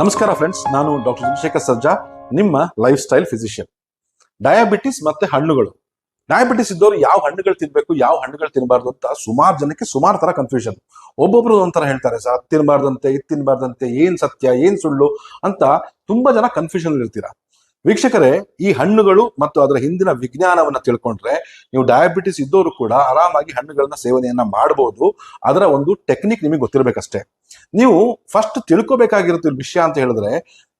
ನಮಸ್ಕಾರ ಫ್ರೆಂಡ್ಸ್ ನಾನು ಡಾಕ್ಟರ್ ಚಂದ್ರಶೇಖರ್ ಸರ್ಜಾ, ನಿಮ್ಮ ಲೈಫ್ ಸ್ಟೈಲ್ ಫಿಸಿಷಿಯನ್ ಡಯಾಬಿಟಿಸ್ ಮತ್ತೆ ಹಣ್ಣುಗಳು. ಡಯಾಬಿಟಿಸ್ ಇದ್ದವರು ಯಾವ ಹಣ್ಣುಗಳು ತಿನ್ಬೇಕು, ಯಾವ ಹಣ್ಣುಗಳು ತಿನ್ನಬಾರ್ದು ಅಂತ ಸುಮಾರು ಜನಕ್ಕೆ ಸುಮಾರು ತರ ಕನ್ಫ್ಯೂಷನ್ ಒಬ್ಬೊಬ್ರು ಒಂಥರ ಹೇಳ್ತಾರೆ ಸರ್ ತಿನ್ನಬಾರ್ದಂತೆ ಇದು ತಿನ್ನಬಾರ್ದಂತೆ ಏನ್ ಸತ್ಯ, ಏನ್ ಸುಳ್ಳು ಅಂತ ತುಂಬಾ ಜನ ಕನ್ಫ್ಯೂಷನ್ ಇರ್ತೀರಾ. ವೀಕ್ಷಕರೇ, ಈ ಹಣ್ಣುಗಳು ಮತ್ತು ಅದರ ಹಿಂದಿನ ವಿಜ್ಞಾನವನ್ನ ತಿಳ್ಕೊಂಡ್ರೆ ನೀವು ಡಯಾಬಿಟಿಸ್ ಇದ್ದವರು ಕೂಡ ಆರಾಮಾಗಿ ಹಣ್ಣುಗಳನ್ನ ಸೇವನೆಯನ್ನ ಮಾಡಬಹುದು ಅದರ ಒಂದು ಟೆಕ್ನಿಕ್ ನಿಮಗೆ ಗೊತ್ತಿರಬೇಕಷ್ಟೇ. ನೀವು ಫಸ್ಟ್ ತಿಳ್ಕೊಬೇಕಾಗಿರೋ ವಿಷಯ ಅಂತ ಹೇಳಿದ್ರೆ,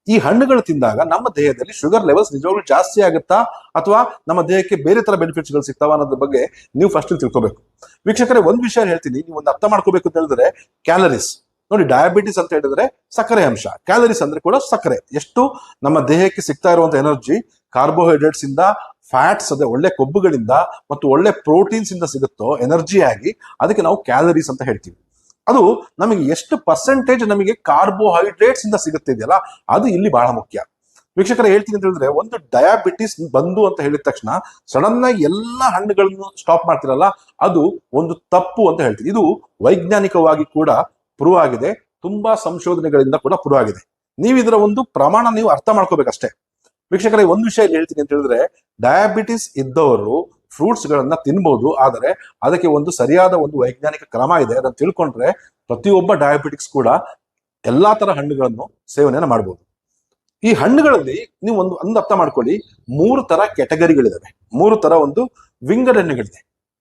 ಈ ಹಣ್ಣುಗಳು ತಿಂದಾಗ ನಮ್ಮ ದೇಹದಲ್ಲಿ ಶುಗರ್ ಲೆವೆಲ್ಸ್ ನಿಜವಾಗ್ಲೂ ಜಾಸ್ತಿ ಆಗುತ್ತಾ? ಅಥವಾ ನಮ್ಮ ದೇಹಕ್ಕೆ ಬೇರೆ ತರ ಬೆನಿಫಿಟ್ಸ್ಗಳು ಸಿಗ್ತಾವ ಅನ್ನೋದ್ರ ಬಗ್ಗೆ ನೀವು ಫಸ್ಟ್ ತಿಳ್ಕೊಬೇಕು. ವೀಕ್ಷಕರೇ, ಒಂದ್ ವಿಷಯ ಹೇಳ್ತೀನಿ ನೀವು ಒಂದು ಅರ್ಥ ಮಾಡ್ಕೋಬೇಕು ಅಂತ ಹೇಳಿದ್ರೆ ಕ್ಯಾಲರೀಸ್ ನೋಡಿ ಡಯಾಬಿಟಿಸ್ ಅಂತ ಹೇಳಿದ್ರೆ ಸಕ್ಕರೆ ಅಂಶ. ಕ್ಯಾಲರೀಸ್ ಅಂದ್ರೆ ಕೂಡ ಸಕ್ಕರೆ. ಎಷ್ಟು ನಮ್ಮ ದೇಹಕ್ಕೆ ಸಿಗ್ತಾ ಇರುವಂತ ಎನರ್ಜಿ ಕಾರ್ಬೋಹೈಡ್ರೇಟ್ಸ್ ಇಂದ ಫ್ಯಾಟ್ಸ್ ಅದೇ ಒಳ್ಳೆ ಕೊಬ್ಬುಗಳಿಂದ ಮತ್ತು ಒಳ್ಳೆ ಪ್ರೋಟೀನ್ಸ್ ಇಂದ ಸಿಗುತ್ತೋ ಎನರ್ಜಿ ಆಗಿ ಅದಕ್ಕೆ ನಾವು ಕ್ಯಾಲರೀಸ್ ಅಂತ ಹೇಳ್ತೀವಿ. ಅದು ನಮಗೆ ಎಷ್ಟು ಪರ್ಸೆಂಟೇಜ್ ನಮಗೆ ಕಾರ್ಬೋಹೈಡ್ರೇಟ್ಸ್ ಇಂದ ಸಿಗುತ್ತೆ ಇದೆಯಲ್ಲ, ಅದು ಇಲ್ಲಿ ಬಹಳ ಮುಖ್ಯ. ವೀಕ್ಷಕರ, ಹೇಳ್ತೀನಿ ಅಂತ ಹೇಳಿದ್ರೆ ಒಂದು ಡಯಾಬಿಟಿಸ್ ಬಂದು ಅಂತ ಹೇಳಿದ ತಕ್ಷಣ ಸಡನ್ ಆಗಿ ಎಲ್ಲ ಹಣ್ಣುಗಳನ್ನು ಸ್ಟಾಪ್ ಮಾಡ್ತಿರಲ್ಲ, ಅದು ಒಂದು ತಪ್ಪು ಅಂತ ಹೇಳ್ತೀವಿ. ಇದು ವೈಜ್ಞಾನಿಕವಾಗಿ ಕೂಡ ಪ್ರೂವ್ ಆಗಿದೆ, ತುಂಬಾ ಸಂಶೋಧನೆಗಳಿಂದ ಕೂಡ ಪ್ರೂವ್ ಆಗಿದೆ. ನೀವು ಇದರ ಒಂದು ಪ್ರಮಾಣ ನೀವು ಅರ್ಥ ಮಾಡ್ಕೋಬೇಕಷ್ಟೇ. ವೀಕ್ಷಕರೇ, ಒಂದು ವಿಷಯ ಹೇಳ್ತೀನಿ ಅಂತ ಹೇಳಿದ್ರೆ ಡಯಾಬಿಟಿಸ್ ಇದ್ದವರು ಫ್ರೂಟ್ಸ್ ಗಳನ್ನ ತಿನ್ಬಹುದು ಆದರೆ ಅದಕ್ಕೆ ಒಂದು ಸರಿಯಾದ ಒಂದು ವೈಜ್ಞಾನಿಕ ಕ್ರಮ ಇದೆ. ಅದನ್ನ ತಿಳ್ಕೊಂಡ್ರೆ ಪ್ರತಿಯೊಬ್ಬ ಡಯಾಬಿಟಿಕ್ಸ್ ಕೂಡ ಎಲ್ಲಾ ತರ ಹಣ್ಣುಗಳನ್ನು ಸೇವನೆಯನ್ನು ಮಾಡಬಹುದು ಈ ಹಣ್ಣುಗಳಲ್ಲಿ ನೀವು ಒಂದು ಒಂದು ಅರ್ಥ ಮಾಡ್ಕೊಳ್ಳಿ, ಮೂರು ತರ ಕೆಟಗರಿಗಳಿದಾವೆ ಮೂರು ತರ ಒಂದು ವಿಂಗಡಣೆಗಳಿದೆ.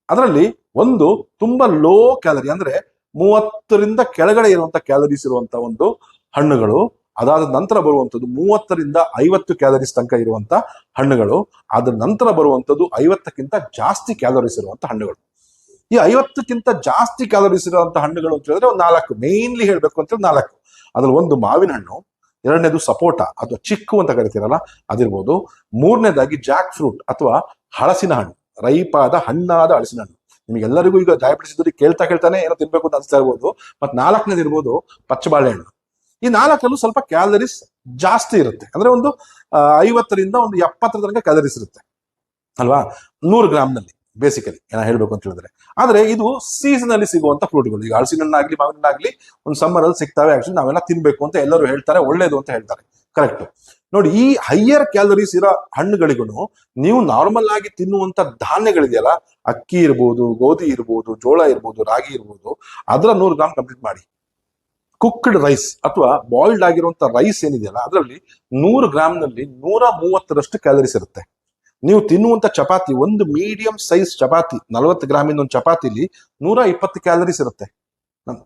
ಅದರಲ್ಲಿ ಒಂದು ತುಂಬಾ ಲೋ ಕ್ಯಾಲರಿ ಅಂದ್ರೆ ಮೂವತ್ತರಿಂದ ಕೆಳಗಡೆ ಇರುವಂತ ಕ್ಯಾಲರೀಸ್ ಇರುವಂತ ಒಂದು ಹಣ್ಣುಗಳು, ಅದಾದ ನಂತರ ಬರುವಂತದ್ದು ಮೂವತ್ತರಿಂದ ಐವತ್ತು ಕ್ಯಾಲರೀಸ್ ತನಕ ಇರುವಂತ ಹಣ್ಣುಗಳು ಅದ್ರ ನಂತರ ಬರುವಂಥದ್ದು ಐವತ್ತಕ್ಕಿಂತ ಜಾಸ್ತಿ ಕ್ಯಾಲರೀಸ್ ಇರುವಂತ ಹಣ್ಣುಗಳು. ಈ ಐವತ್ತಕ್ಕಿಂತ ಜಾಸ್ತಿ ಕ್ಯಾಲರೀಸ್ ಇರುವಂತ ಹಣ್ಣುಗಳು ಅಂತ ಹೇಳಿದ್ರೆ ಒಂದು ನಾಲ್ಕು ಮೇನ್ಲಿ ಹೇಳ್ಬೇಕು ಅಂತ ನಾಲ್ಕು. ಅದ್ರಲ್ಲಿ ಒಂದು ಮಾವಿನ ಹಣ್ಣು, ಎರಡನೇದು ಸಪೋಟ ಅಥವಾ ಚಿಕ್ಕು ಅಂತ ಕರಿತೀರಲ್ಲ, ಅದಿರ್ಬೋದು. ಮೂರನೇದಾಗಿ ಜಾಕ್ ಫ್ರೂಟ್ ಅಥವಾ ಹಳಸಿನ ಹಣ್ಣು, ರೈಪಾದ ಹಣ್ಣಾದ ಹಳಸಿನ ಹಣ್ಣು. ನಿಮಗೆಲ್ಲರಿಗೂ ಈಗ ಇದ್ದರೆ ಕೇಳ್ತಾ ಕೇಳ್ತಾನೆ ಏನೋ ತಿನ್ಬೇಕು ಅಂತ ಅನಿಸ್ತಾ ಇರ್ಬೋದು. ಮತ್ತೆ ನಾಲ್ಕನೇದು ಇರ್ಬೋದು ಪಚ್ಚ ಬಾಳೆಹಣ್ಣು ಈ ನಾಲ್ಕಲ್ಲೂ ಸ್ವಲ್ಪ ಕ್ಯಾಲರೀಸ್ ಜಾಸ್ತಿ ಇರುತ್ತೆ. ಅಂದ್ರೆ ಒಂದು ಐವತ್ತರಿಂದ ಒಂದು ಎಪ್ಪತ್ತರ ತನಕ ಕ್ಯಾಲರೀಸ್ ಇರುತ್ತೆ. ಅಲ್ವಾ? ನೂರು ಗ್ರಾಮ್ನಲ್ಲಿ ಬೇಸಿಕಲಿ ಏನ ಹೇಳ್ಬೇಕು ಅಂತ ಹೇಳಿದ್ರೆ. ಆದ್ರೆ ಇದು ಸೀಸನ್ ಅಲ್ಲಿ ಸಿಗುವಂತ ಫ್ರೂಟ್ಗಳು ಈಗ ಹಣ್ಣಾಗ್ಲಿ ಮಾವಿನ ಹಣ್ಣಾಗ್ಲಿ ಒಂದು ಸಮ್ಮರ್ ಅಲ್ಲಿ ಸಿಗ್ತವೆ. ಆಕ್ಚುಲಿ ನಾವೆಲ್ಲ ತಿನ್ಬೇಕು ಅಂತ ಎಲ್ಲರೂ ಹೇಳ್ತಾರೆ. ಒಳ್ಳೇದು ಅಂತ ಹೇಳ್ತಾರೆ. ಕರೆಕ್ಟ್ ನೋಡಿ, ಈ ಹೈಯರ್ ಕ್ಯಾಲರೀಸ್ ಇರೋ ಹಣ್ಣುಗಳಿಗೂ ನೀವು ನಾರ್ಮಲ್ ಆಗಿ ತಿನ್ನುವಂತ ಧಾನ್ಯಗಳಿದೆಯಲ್ಲ, ಅಕ್ಕಿ ಇರ್ಬೋದು, ಗೋಧಿ ಇರ್ಬೋದು, ಜೋಳ ಇರ್ಬೋದು, ರಾಗಿ ಇರ್ಬೋದು, ಅದರ ನೂರು ಗ್ರಾಮ್ ಕಂಪ್ಲೀಟ್ ಮಾಡಿ. ಕುಕ್ಡ್ ರೈಸ್ ಅಥವಾ ಬಾಯ್ಲ್ಡ್ ಆಗಿರುವಂತ ರೈಸ್ ಏನಿದೆಯಲ್ಲ, ಅದರಲ್ಲಿ ನೂರು ಗ್ರಾಮ್ನಲ್ಲಿ ನೂರ ಮೂವತ್ತರಷ್ಟು ಕ್ಯಾಲರೀಸ್ ಇರುತ್ತೆ. ನೀವು ತಿನ್ನುವಂತ ಚಪಾತಿ, ಒಂದು ಮೀಡಿಯಂ ಸೈಜ್ ಚಪಾತಿ, ನಲವತ್ತು ಗ್ರಾಮಿನ ಒಂದು ಚಪಾತಿಲಿ ನೂರ ಇಪ್ಪತ್ತು ಕ್ಯಾಲರೀಸ್ ಇರುತ್ತೆ.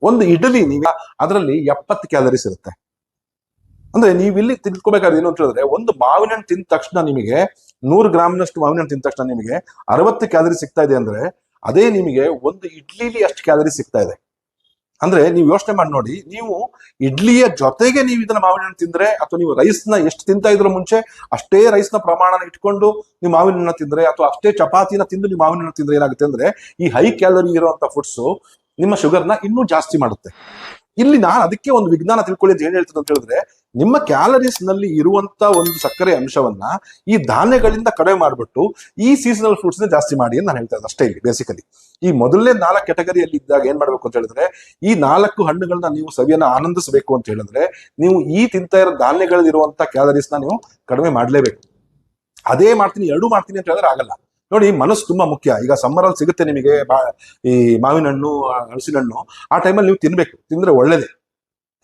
ಒಂದು ಇಡ್ಲಿ ನೀವು, ಅದರಲ್ಲಿ ಎಪ್ಪತ್ತು ಕ್ಯಾಲರೀಸ್ ಇರುತ್ತೆ. ಅಂದ್ರೆ ನೀವು ಇಲ್ಲಿ ತಿಳ್ಕೊಬೇಕಾದ್ರೆ ಏನು ಅಂತ ಹೇಳಿದ್ರೆ, ಒಂದು ಮಾವಿನ ಹಣ್ಣು ತಿಂದ ತಕ್ಷಣ ನಿಮಗೆ ನೂರು ಗ್ರಾಮ್ನಷ್ಟು ಮಾವಿನ ಹಣ್ಣು ತಿಂದ ತಕ್ಷಣ ನಿಮಗೆ ಅರವತ್ತು ಕ್ಯಾಲರಿ ಸಿಗ್ತಾ ಇದೆ ಅಂದ್ರೆ, ಅದೇ ನಿಮಗೆ ಒಂದು ಇಡ್ಲಿಲಿ ಅಷ್ಟು ಕ್ಯಾಲರಿ ಸಿಗ್ತಾ ಇದೆ. ಅಂದ್ರೆ ನೀವು ಯೋಚನೆ ಮಾಡಿ ನೋಡಿ, ನೀವು ಇಡ್ಲಿಯ ಜೊತೆಗೆ ನೀವು ಇದನ್ನ ಮಾವಿನ ಹಣ್ಣು ತಿಂದ್ರೆ, ಅಥವಾ ನೀವು ರೈಸ್ನ ಎಷ್ಟು ತಿಂತಾ ಇದ್ರ ಮುಂಚೆ, ಅಷ್ಟೇ ರೈಸ್ನ ಪ್ರಮಾಣನ ಇಟ್ಕೊಂಡು ನೀವು ಮಾವಿನ ಹಣ್ಣು ತಿಂದ್ರೆ, ಅಥವಾ ಅಷ್ಟೇ ಚಪಾತಿನ ತಿಂದು ನೀವು ಮಾವಿನ ಹಣ್ಣು ತಿಂದ್ರೆ ಏನಾಗುತ್ತೆ ಅಂದ್ರೆ, ಈ ಹೈ ಕ್ಯಾಲರಿ ಇರುವಂತ ಫುಡ್ಸ್ ನಿಮ್ಮ ಶುಗರ್ನ ಇನ್ನೂ ಜಾಸ್ತಿ ಮಾಡುತ್ತೆ. ಇಲ್ಲಿ ನಾನು ಅದಕ್ಕೆ ಒಂದು ವಿಜ್ಞಾನ ತಿಳ್ಕೊಳ್ಳಿ ಅಂತ ಏನ್ ಹೇಳ್ತದೆ ಅಂತ ಹೇಳಿದ್ರೆ, ನಿಮ್ಮ ಕ್ಯಾಲರೀಸ್ನಲ್ಲಿ ಇರುವಂತ ಒಂದು ಸಕ್ಕರೆ ಅಂಶವನ್ನ ಈ ಧಾನ್ಯಗಳಿಂದ ಕಡಿಮೆ ಮಾಡಿಬಿಟ್ಟು ಈ ಸೀಸನಲ್ ಫ್ರೂಟ್ಸ್ ಜಾಸ್ತಿ ಮಾಡಿ ಅಂತ ನಾನು ಹೇಳ್ತಾ ಇದ್ದೆ ಅಷ್ಟೇ ಇಲ್ಲಿ ಬೇಸಿಕಲಿ ಈ ಮೊದಲನೇ ನಾಲ್ಕು ಕೆಟಗರಿಯಲ್ಲಿ ಇದ್ದಾಗ ಏನ್ ಮಾಡ್ಬೇಕು ಅಂತ ಹೇಳಿದ್ರೆ, ಈ ನಾಲ್ಕು ಹಣ್ಣುಗಳನ್ನ ನೀವು ಸವಿಯನ್ನ ಆನಂದಿಸಬೇಕು ಅಂತ ಹೇಳಿದ್ರೆ, ನೀವು ಈ ತಿಂತಾ ಇರೋ ಧಾನ್ಯಗಳಲ್ಲಿ ಇರುವಂತ ಕ್ಯಾಲರೀಸ್ನ ನೀವು ಕಡಿಮೆ ಮಾಡ್ಲೇಬೇಕು. ಅದೇ ಮಾಡ್ತೀನಿ, ಎರಡೂ ಮಾಡ್ತೀನಿ ಅಂತ ಹೇಳಿದ್ರೆ ಆಗಲ್ಲ. ನೋಡಿ ಮನಸ್ಸು ತುಂಬಾ ಮುಖ್ಯ. ಈಗ ಸಮ್ಮರ್ ಅಲ್ಲಿ ಸಿಗುತ್ತೆ ನಿಮಗೆ ಈ ಮಾವಿನ ಹಣ್ಣು ಹಣಸಿನ ಹಣ್ಣು ಆ ಟೈಮಲ್ಲಿ ನೀವು ತಿನ್ಬೇಕು. ತಿಂದ್ರೆ ಒಳ್ಳೇದೇ.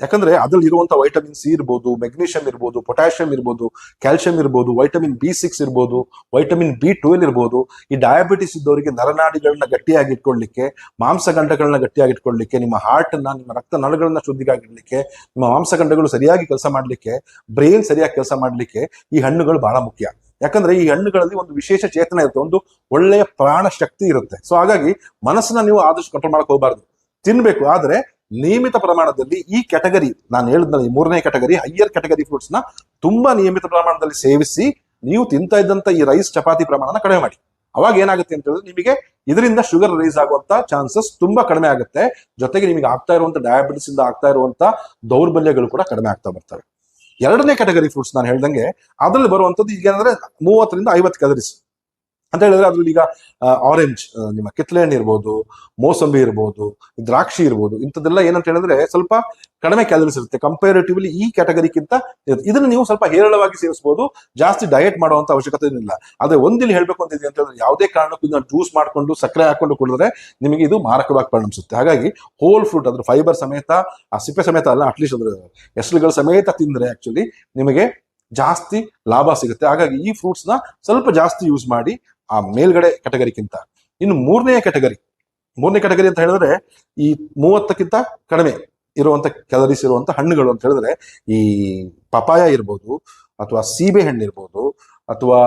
ಯಾಕಂದ್ರೆ ಅದ್ರಲ್ಲಿ ಇರುವಂತ ವೈಟಮಿನ್ ಸಿ ಇರ್ಬೋದು ಮೆಗ್ನೀಷಿಯಂ ಇರ್ಬೋದು ಪೊಟ್ಯಾಷಿಯಂ ಇರ್ಬೋದು ಕ್ಯಾಲ್ಸಿಯಂ ಇರ್ಬೋದು ವೈಟಮಿನ್ ಬಿ ಸಿಕ್ಸ್ ಇರ್ಬೋದು ವೈಟಮಿನ್ ಬಿ ಟ್ವೆಲ್ ಇರ್ಬೋದು. ಈ ಡಯಾಬಿಟಿಸ್ ಇದ್ದವರಿಗೆ ನರನಾಡಿಗಳನ್ನ ಗಟ್ಟಿಯಾಗಿ ಇಟ್ಕೊಳ್ಳಿಕ್ಕೆ ಮಾಂಸಗಂಡಗಳನ್ನ ಗಟ್ಟಿಯಾಗಿ ಇಟ್ಕೊಳ್ಳಿಕ್ಕೆ ನಿಮ್ಮ ಹಾರ್ಟ್ನ ನಿಮ್ಮ ರಕ್ತ ನಳಗಳನ್ನ ಶುದ್ಧಿಗಾಗಿಡ್ಲಿಕ್ಕೆ, ನಿಮ್ಮ ಮಾಂಸಗಂಡಗಳು ಸರಿಯಾಗಿ ಕೆಲಸ ಮಾಡಲಿಕ್ಕೆ ಬ್ರೈನ್ ಸರಿಯಾಗಿ ಕೆಲಸ ಮಾಡಲಿಕ್ಕೆ ಈ ಹಣ್ಣುಗಳು ಬಹಳ ಮುಖ್ಯ. ಯಾಕಂದ್ರೆ ಈ ಹಣ್ಣುಗಳಲ್ಲಿ ಒಂದು ವಿಶೇಷ ಚೇತನ ಇರುತ್ತೆ, ಒಂದು ಒಳ್ಳೆಯ ಪ್ರಾಣ ಶಕ್ತಿ ಇರುತ್ತೆ. ಸೊ ಹಾಗಾಗಿ ಮನಸ್ಸನ್ನ ನೀವು ಆದಷ್ಟು ಕಂಟ್ರೋಲ್ ಮಾಡಕ್ ಹೋಗಬಾರ್ದು. ತಿನ್ಬೇಕು, ಆದ್ರೆ ನಿಯಮಿತ ಪ್ರಮಾಣದಲ್ಲಿ ಈ ಕೆಟಗರಿ ನಾನು ಹೇಳಿದ್ನಲ್ಲ ಮೂರನೇ ಕೆಟಗರಿ ಹೈಯರ್ ಕೆಟಗರಿ ಫ್ರೂಟ್ಸ್ನ ತುಂಬಾ ನಿಯಮಿತ ಪ್ರಮಾಣದಲ್ಲಿ ಸೇವಿಸಿ, ನೀವು ತಿಂತಾ ಇದ್ದಂತ ಈ ರೈಸ್ ಚಪಾತಿ ಪ್ರಮಾಣನ ಕಡಿಮೆ ಮಾಡಿ. ಅವಾಗ ಏನಾಗುತ್ತೆ ಅಂತ ಹೇಳಿದ್ರೆ ನಿಮಗೆ ಇದರಿಂದ ಶುಗರ್ ರೈಸ್ ಆಗುವಂತ ಚಾನ್ಸಸ್ ತುಂಬಾ ಕಡಿಮೆ ಆಗುತ್ತೆ. ಜೊತೆಗೆ ನಿಮಗೆ ಆಗ್ತಾ ಇರುವಂತ ಡಯಾಬಿಟಿಸ್ ಇಂದ ಆಗ್ತಾ ಇರುವಂತ ದೌರ್ಬಲ್ಯಗಳು ಕೂಡ ಕಡಿಮೆ ಆಗ್ತಾ ಬರ್ತವೆ. ಎರಡನೇ ಕ್ಯಾಟಗರಿ ಫ್ರೂಟ್ಸ್ ನಾನು ಹೇಳ್ದಂಗೆ ಅದ್ರಲ್ಲಿ ಬರುವಂಥದ್ದು ಈಗ ಏನಂದ್ರೆ ಮೂವತ್ತರಿಂದ ಐವತ್ತು ಕ್ಯಾಲರೀಸ್ ಅಂತ ಹೇಳಿದ್ರೆ ಅದ್ರಲ್ಲಿ ಈಗ ಆರೆಂಜ್ ನಿಮ್ಮ ಕಿತ್ಲೆ ಹಣ್ಣು ಇರ್ಬೋದು, ಮೋಸಂಬಿ ಇರ್ಬೋದು, ದ್ರಾಕ್ಷಿ ಇರ್ಬೋದು, ಇಂಥದ್ದೆಲ್ಲ ಏನಂತ ಹೇಳಿದ್ರೆ ಸ್ವಲ್ಪ ಕಡಿಮೆ ಕ್ಯಾಲರೀಸ್ ಇರುತ್ತೆ. ಕಂಪೇರಿಟಿವ್ಲಿ ಈ ಕ್ಯಾಟಗರಿಗಿಂತ ಇದನ್ನು ನೀವು ಸ್ವಲ್ಪ ಹೇರಳವಾಗಿ ಸೇವಿಸಬಹುದು ಜಾಸ್ತಿ ಡಯಟ್ ಮಾಡುವಂತ ಅವಶ್ಯಕತೆ ಇಲ್ಲ ಆದ್ರೆ ಒಂದಿಲ್ಲಿ ಹೇಳ್ಬೇಕು ಅಂತ ಇದೆ ಅಂತ ಯಾವುದೇ ಕಾರಣಕ್ಕೂ ಇದನ್ನ ಜ್ಯೂಸ್ ಮಾಡ್ಕೊಂಡು, ಸಕ್ಕರೆ ಹಾಕೊಂಡು ಕುಡಿದ್ರೆ ನಿಮಗೆ ಇದು ಮಾರಕವಾಗಿ ಪರಿಣಮಿಸುತ್ತೆ. ಹಾಗಾಗಿ ಹೋಲ್ ಫ್ರೂಟ್ ಅದ್ರ ಫೈಬರ್ ಸಮೇತ, ಆ ಸಿಪ್ಪೆ ಸಮೇತ ಅಲ್ಲ ಅಟ್ಲೀಸ್ಟ್ ಅದ್ರ ಹೆಸರುಗಳ ಸಮೇತ ತಿಂದ್ರೆ ಆಕ್ಚುಲಿ ನಿಮಗೆ ಜಾಸ್ತಿ ಲಾಭ ಸಿಗುತ್ತೆ. ಹಾಗಾಗಿ ಈ ಫ್ರೂಟ್ಸ್ನ ಸ್ವಲ್ಪ ಜಾಸ್ತಿ ಯೂಸ್ ಮಾಡಿ ಆ ಮೇಲ್ಗಡೆ ಕೆಟಗರಿಗಿಂತ ಇನ್ನು ಮೂರನೇ ಕೆಟಗರಿ ಮೂರನೇ ಕೆಟಗರಿ ಅಂತ ಹೇಳಿದ್ರೆ ಈ ಮೂವತ್ತಕ್ಕಿಂತ ಕಡಿಮೆ ಇರುವಂತ ಕ್ಯಾಲರೀಸ್ ಇರುವಂತ ಹಣ್ಣುಗಳು ಅಂತ ಹೇಳಿದ್ರೆ ಈ ಪಪಾಯ ಇರ್ಬೋದು ಅಥವಾ ಸೀಬೆ ಹಣ್ಣು ಇರ್ಬೋದು ಅಥವಾ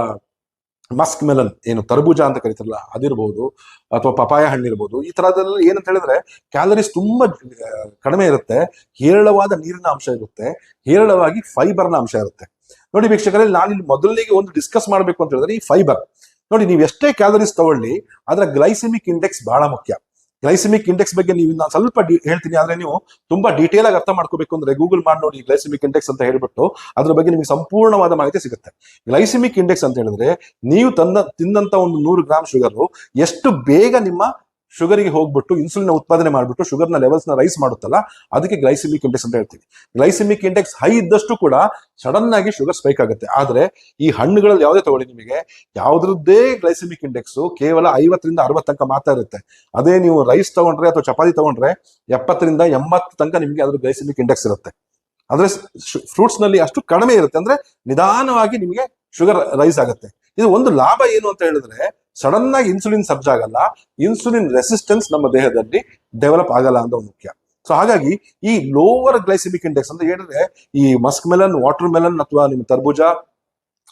ಮಸ್ಕ್ ಮೆಲನ್ ಏನು ತರಬೂಜ ಅಂತ ಕರಿತಾರಲ್ಲ ಅದಿರ್ಬೋದು ಅಥವಾ ಪಪಾಯ ಹಣ್ಣು ಇರ್ಬೋದು. ಈ ತರದಲ್ಲ ಏನಂತ ಹೇಳಿದ್ರೆ ಕ್ಯಾಲರೀಸ್ ತುಂಬಾ ಕಡಿಮೆ ಇರುತ್ತೆ. ಹೇರಳವಾದ ನೀರಿನ ಅಂಶ ಇರುತ್ತೆ. ಹೇರಳವಾಗಿ ಫೈಬರ್ನ ಅಂಶ ಇರುತ್ತೆ. ನೋಡಿ ವೀಕ್ಷಕರಲ್ಲಿ ನಾನು ಇಲ್ಲಿ ಮೊದಲಿಗೆ ಒಂದು ಡಿಸ್ಕಸ್ ಮಾಡಬೇಕು ಅಂತ ಹೇಳಿದ್ರೆ ಈ ಫೈಬರ್ ನೋಡಿ, ನೀವು ಎಷ್ಟೇ ಕ್ಯಾಲರೀಸ್ ತಗೊಳ್ಳಿ ಅದರ ಗ್ಲೈಸಿಮಿಕ್ ಇಂಡೆಕ್ಸ್ ಬಹಳ ಮುಖ್ಯ. ಗ್ಲೈಸಿಮಿಕ್ ಇಂಡೆಕ್ಸ್ ಬಗ್ಗೆ ನೀವು ನಾನು ಸ್ವಲ್ಪ ಹೇಳ್ತೀನಿ, ಆದ್ರೆ ನೀವು ತುಂಬಾ ಡೀಟೇಲ್ ಆಗಿ ಅರ್ಥ ಮಾಡ್ಕೋಬೇಕು ಅಂದ್ರೆ ಗೂಗಲ್ ಮಾಡಿ ನೋಡಿ ಗ್ಲೈಸಿಮಿಕ್ ಇಂಡೆಕ್ಸ್ ಅಂತ ಹೇಳ್ಬಿಟ್ಟು ಅದ್ರ ಬಗ್ಗೆ ನಿಮಗೆ ಸಂಪೂರ್ಣವಾದ ಮಾಹಿತಿ ಸಿಗುತ್ತೆ. ಗ್ಲೈಸಿಮಿಕ್ ಇಂಡೆಕ್ಸ್ ಅಂತ ಹೇಳಿದ್ರೆ ನೀವು ತಂದ, ತಿಂದಂತ ಒಂದು ನೂರು ಗ್ರಾಮ್ ಶುಗರ್ ಎಷ್ಟು ಬೇಗ ನಿಮ್ಮ ಶುಗರಿಗೆ ಹೋಗ್ಬಿಟ್ಟು ಇನ್ಸುಲಿನ್ ಉತ್ಪಾದನೆ ಮಾಡಿಬಿಟ್ಟು ಶುಗರ್ನ ಲೆವೆಲ್ಸ್ನ ರೈಸ್ ಮಾಡುತ್ತಲ್ಲ, ಅದಕ್ಕೆ ಗ್ಲೈಸಿಮಿಕ್ ಇಂಡೆಕ್ಸ್ ಅಂತ ಹೇಳ್ತೀವಿ. ಗ್ಲೈಸಿಮಿಕ್ ಇಂಡೆಕ್ಸ್ ಹೈ ಇದ್ದಷ್ಟು ಕೂಡ ಸಡನ್ ಆಗಿ ಶುಗರ್ ಸ್ಪೈಕ್ ಆಗುತ್ತೆ. ಆದ್ರೆ ಈ ಹಣ್ಣುಗಳಲ್ಲಿ ಯಾವುದೇ ತಗೊಳ್ಳಿ ನಿಮಗೆ, ಯಾವುದ್ರದ್ದೇ ಗ್ಲೈಸಿಮಿಕ್ ಇಂಡೆಕ್ಸ್ ಕೇವಲ ಐವತ್ತರಿಂದ ಅರವತ್ತು ತನಕ ಮಾತ್ರ ಇರುತ್ತೆ. ಅದೇ ನೀವು ರೈಸ್ ತಗೊಂಡ್ರೆ ಅಥವಾ ಚಪಾತಿ ತಗೊಂಡ್ರೆ ಎಪ್ಪತ್ತರಿಂದ ಎಂಬತ್ತು ತನಕ ನಿಮಗೆ ಅದ್ರ ಗ್ಲೈಸಿಮಿಕ್ ಇಂಡೆಕ್ಸ್ ಇರುತ್ತೆ. ಆದ್ರೆ ಫ್ರೂಟ್ಸ್ನಲ್ಲಿ ಅಷ್ಟು ಕಡಿಮೆ ಇರುತ್ತೆ ಅಂದ್ರೆ ನಿಧಾನವಾಗಿ ನಿಮಗೆ ಶುಗರ್ ರೈಸ್ ಆಗುತ್ತೆ. ಇದು ಒಂದು ಲಾಭ ಏನು ಅಂತ ಹೇಳಿದ್ರೆ ಸಡನ್ ಆಗಿ ಇನ್ಸುಲಿನ್ ಸರ್ಜ್ ಆಗಲ್ಲ ಇನ್ಸುಲಿನ್ ರೆಸಿಸ್ಟೆನ್ಸ್ ನಮ್ಮ ದೇಹದಲ್ಲಿ ಡೆವಲಪ್ ಆಗಲ್ಲ ಅಂತ ಮುಖ್ಯ. ಸೊ ಹಾಗಾಗಿ ಈ ಲೋವರ್ ಗ್ಲೈಸಿಮಿಕ್ ಇಂಡೆಕ್ಸ್ ಅಂತ ಹೇಳಿದ್ರೆ ಈ ಮಸ್ಕ್ ಮೆಲನ್ ವಾಟರ್ ಮೆಲನ್ ಅಥವಾ ನಿಮ್ಮ ತರ್ಬೂಜ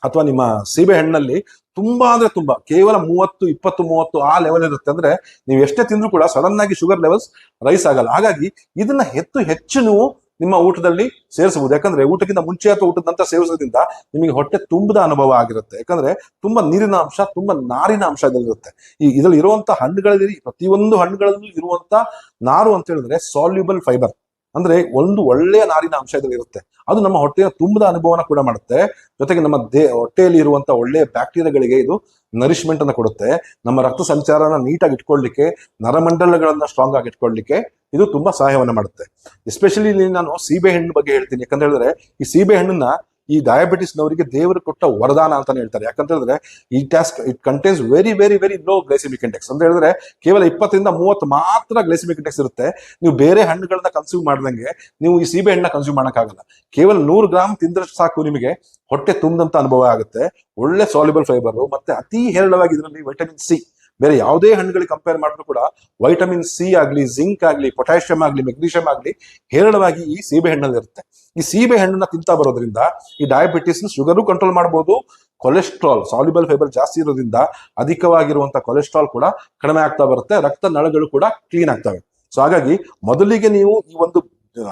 ಅಥವಾ ನಿಮ್ಮ ಸೀಬೆ ಹಣ್ಣಲ್ಲಿ ತುಂಬಾ ಅಂದ್ರೆ ತುಂಬಾ, ಕೇವಲ ಮೂವತ್ತು, ಇಪ್ಪತ್ತು, ಮೂವತ್ತು ಆ ಲೆವೆಲ್ ಇರುತ್ತೆ ಅಂದ್ರೆ ನೀವು ಎಷ್ಟೇ ತಿಂದ್ರೂ ಕೂಡ ಸಡನ್ ಆಗಿ ಶುಗರ್ ಲೆವೆಲ್ಸ್ ರೈಸ್ ಆಗಲ್ಲ. ಹಾಗಾಗಿ ಇದನ್ನ ಹೆಚ್ಚು ಹೆಚ್ಚು ನೀವು ನಿಮ್ಮ ಊಟದಲ್ಲಿ ಸೇರಿಸಬಹುದು. ಯಾಕಂದ್ರೆ ಊಟಕ್ಕಿಂತ ಮುಂಚೆ ಅಥವಾ ಊಟದ ನಂತರ ಸೇವಿಸೋದ್ರಿಂದ ನಿಮಗೆ ಹೊಟ್ಟೆ ತುಂಬದ ಅನುಭವ ಆಗಿರುತ್ತೆ. ಯಾಕಂದ್ರೆ ತುಂಬಾ ನೀರಿನ ಅಂಶ, ತುಂಬಾ ನಾರಿನ ಅಂಶ ಇದರಲ್ಲಿರುತ್ತೆ ಈ ಇದರಲ್ಲಿ ಇರುವಂತಹ ಹಣ್ಣುಗಳಲ್ಲಿ, ಪ್ರತಿಯೊಂದು ಹಣ್ಣುಗಳಲ್ಲೂ ಇರುವಂತ ನಾರು ಅಂತ ಹೇಳಿದ್ರೆ ಸಾಲ್ಯೂಬಲ್ ಫೈಬರ್ ಅಂದ್ರೆ ಒಂದು ಒಳ್ಳೆಯ ನಾರಿನ ಅಂಶ ಇರುತ್ತೆ. ಅದು ನಮ್ಮ ಹೊಟ್ಟೆಯ ತುಂಬದ ಅನುಭವನ ಕೂಡ ಮಾಡುತ್ತೆ. ಜೊತೆಗೆ ನಮ್ಮ ದೇ, ಹೊಟ್ಟೆಯಲ್ಲಿ ಇರುವಂತ ಒಳ್ಳೆಯ ಬ್ಯಾಕ್ಟೀರಿಯಾಗಳಿಗೆ ಇದು ನರಿಶ್ಮೆಂಟ್ ಅನ್ನ ಕೊಡುತ್ತೆ. ನಮ್ಮ ರಕ್ತ ಸಂಚಾರನ ನೀಟಾಗಿ ಇಟ್ಕೊಳ್ಳಿಕ್ಕೆ ನರಮಂಡಲಗಳನ್ನ ಸ್ಟ್ರಾಂಗ್ ಆಗಿ ಇಟ್ಕೊಳ್ಳಿಕ್ಕೆ ಇದು ತುಂಬಾ ಸಹಾಯವನ್ನು ಮಾಡುತ್ತೆ. ಎಸ್ಪೆಷಲಿ ನಾನು ಸೀಬೆ ಹಣ್ಣು ಬಗ್ಗೆ ಹೇಳ್ತೀನಿ. ಯಾಕಂತ ಹೇಳಿದ್ರೆ, ಈ ಸೀಬೆ ಹಣ್ಣನ್ನ ಈ ಡಯಾಬಿಟಿಸ್ ನವರಿಗೆ ದೇವರು ಕೊಟ್ಟ ವರದಾನ ಅಂತಾನೆ ಹೇಳ್ತಾರೆ. ಯಾಕಂತ ಹೇಳಿದ್ರೆ ಈ task it contains very very very low glycemic index ಅಂತ ಹೇಳಿದ್ರೆ, ಕೇವಲ ಇಪ್ಪತ್ತರಿಂದ ಮೂವತ್ತು ಮಾತ್ರ ಗ್ಲೈಸಿಮಿಕ್ ಇಂಡೆಕ್ಸ್ ಇರುತ್ತೆ. ನೀವು ಬೇರೆ ಹಣ್ಣುಗಳನ್ನ ಕನ್ಸ್ಯೂಮ್ ಮಾಡ್ದಂಗೆ ನೀವು ಈ ಸೀಬೆ ಹಣ್ಣನ್ನ ಕನ್ಸ್ಯೂಮ್ ಮಾಡೋಕ್ಕಾಗಲ್ಲ. ಕೇವಲ ನೂರು ಗ್ರಾಮ್ ತಿಂದ್ರೆ ಸಾಕು ನಿಮಗೆ, ಹೊಟ್ಟೆ ತುಂಬದಂತ ಅನುಭವ ಆಗುತ್ತೆ. ಒಳ್ಳೆ ಸಾಲಿಬಲ್ ಫೈಬರ್ ಮತ್ತೆ ಅತಿ ಹೇರಳವಾಗಿ ಇದರಲ್ಲಿ ವಿಟಮಿನ್ ಸಿ ಬೇರೆ ಯಾವುದೇ ಹಣ್ಣುಗಳಿಗೆ ಕಂಪೇರ್ ಮಾಡಿದ್ರು ಕೂಡ ವೈಟಮಿನ್ ಸಿ ಆಗಲಿ ಜಿಂಕ್ ಆಗಲಿ ಪೊಟ್ಯಾಷಿಯಂ ಆಗಲಿ ಮೆಗ್ನೀಷಿಯಂ ಆಗಲಿ ಹೇರಳವಾಗಿ ಈ ಸೀಬೆ ಹಣ್ಣಲ್ಲಿ ಇರುತ್ತೆ. ಈ ಸೀಬೆ ಹಣ್ಣನ್ನ ತಿಂತಾ ಬರೋದ್ರಿಂದ ಈ ಡಯಾಬಿಟಿಸ್ ಶುಗರು ಕಂಟ್ರೋಲ್ ಮಾಡಬಹುದು ಕೊಲೆಸ್ಟ್ರಾಲ್ ಸಾಲ್ಯುಬಲ್ ಫೈಬರ್ ಜಾಸ್ತಿ ಇರೋದ್ರಿಂದ ಅಧಿಕವಾಗಿರುವಂತಹ ಕೊಲೆಸ್ಟ್ರಾಲ್ ಕೂಡ ಕಡಿಮೆ ಆಗ್ತಾ ಬರುತ್ತೆ. ರಕ್ತ ನಳಗಳು ಕೂಡ ಕ್ಲೀನ್ ಆಗ್ತವೆ. ಸೊ ಹಾಗಾಗಿ ಮೊದಲಿಗೆ ನೀವು ಈ ಒಂದು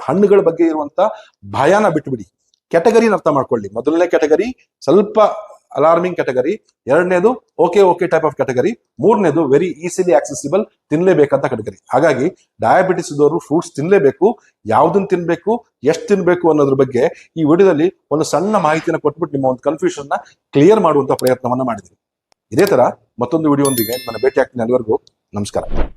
ಹಣ್ಣುಗಳ ಬಗ್ಗೆ ಇರುವಂತ ಭಯಾನ ಬಿಟ್ಬಿಡಿ. ಕ್ಯಾಟಗರಿನ ಅರ್ಥ ಮಾಡ್ಕೊಳ್ಳಿ. ಮೊದಲನೇ ಕ್ಯಾಟಗರಿ ಸ್ವಲ್ಪ ಅಲಾರ್ಮಿಂಗ್ ಕ್ಯಾಟಗರಿ ಎರಡನೇದು okay okay type of category ಮೂರನೇದು ವೆರಿ ಈಸಿಲಿ ಆಕ್ಸೆಸಿಬಲ್ ತಿನ್ಲೇಬೇಕಂತ ಕ್ಯಾಟಗರಿ ಹಾಗಾಗಿ ಡಯಾಬಿಟಿಸ್ ಇದ್ದವರು ಫ್ರೂಟ್ಸ್ ತಿನ್ಲೇಬೇಕು ಯಾವ್ದನ್ನ ತಿನ್ಬೇಕು, ಎಷ್ಟು ತಿನ್ಬೇಕು ಅನ್ನೋದ್ರ ಬಗ್ಗೆ ಈ ವಿಡಿಯೋದಲ್ಲಿ ಒಂದು ಸಣ್ಣ ಮಾಹಿತಿನ ಕೊಟ್ಬಿಟ್ಟು ನಿಮ್ಮ ಒಂದು ಕನ್ಫ್ಯೂಷನ್ನ ಕ್ಲಿಯರ್ ಮಾಡುವಂತ ಪ್ರಯತ್ನವನ್ನ ಮಾಡಿದ್ದೀನಿ. ಇದೇ ತರ ಮತ್ತೊಂದು ವಿಡಿಯೋ ಒಂದಿಗೆ ನನ್ನ ಭೇಟಿ ಆಗ್ತೀನಿ ಅಲ್ಲಿವರೆಗೂ. ನಮಸ್ಕಾರ.